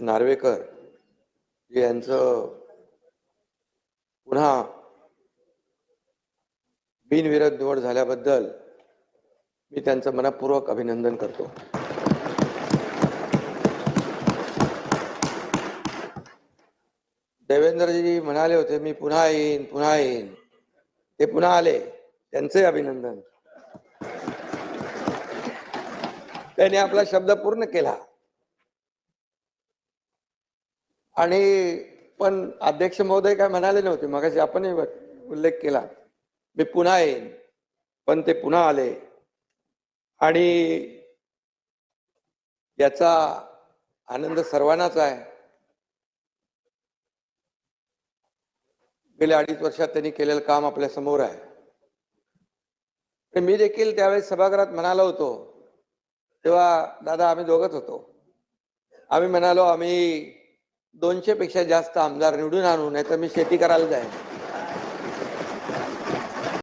नार्वेकर यांचं पुन्हा बिनविरोध निवड झाल्याबद्दल मी त्यांचं मनपूर्वक अभिनंदन करतो. देवेंद्रजी म्हणाले होते मी पुन्हा येईन पुन्हा येईन. ते पुन्हा आले. त्यांचे अभिनंदन. त्यांनी आपला शब्द पूर्ण केला. आणि पण अध्यक्ष महोदय काय म्हणाले नव्हते मगाशी आपणही उल्लेख केला. मी पुन्हा येईन पण ते पुन्हा आले. आणि याचा आनंद सर्वांनाच आहे. गेल्या अडीच वर्षात त्यांनी केलेलं काम आपल्यासमोर आहे. मी देखील त्यावेळेस सभागृहात म्हणालो होतो तेव्हा दादा आम्ही दोघच होतो. आम्ही म्हणालो आम्ही दोनशे पेक्षा जास्त आमदार निवडून आणू नाही तर मी शेती करायला जाईन.